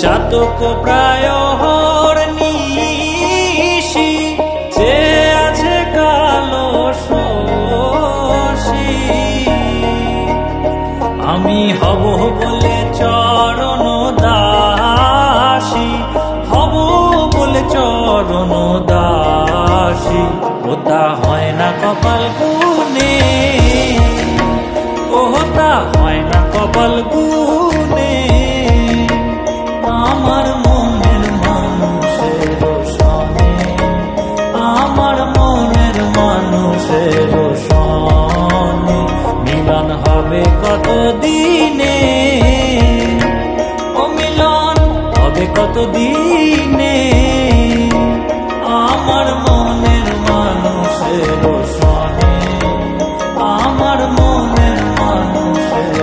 চাতক প্রায় হর হবে কত দিনে আমার মনের মানুষের সনে আমার মনের মানুষের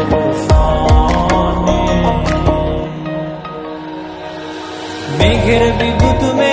সনে। মেঘের বিভূত মেঘে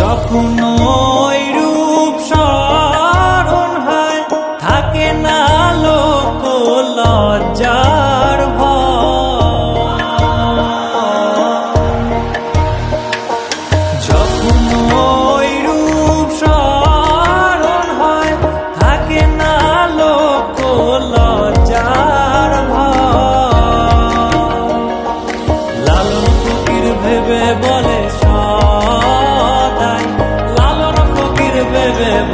যখন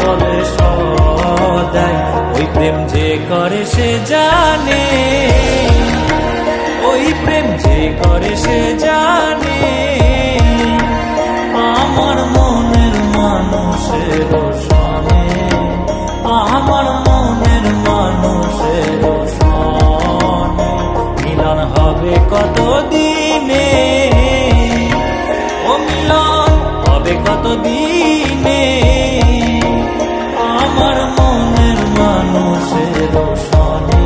বলে সদাই। ওই প্রেম যে করে সে জানে। ওই প্রেম যে করে সে জানে। আমার মনের মানুষের সনে। আমার মানুষের সনে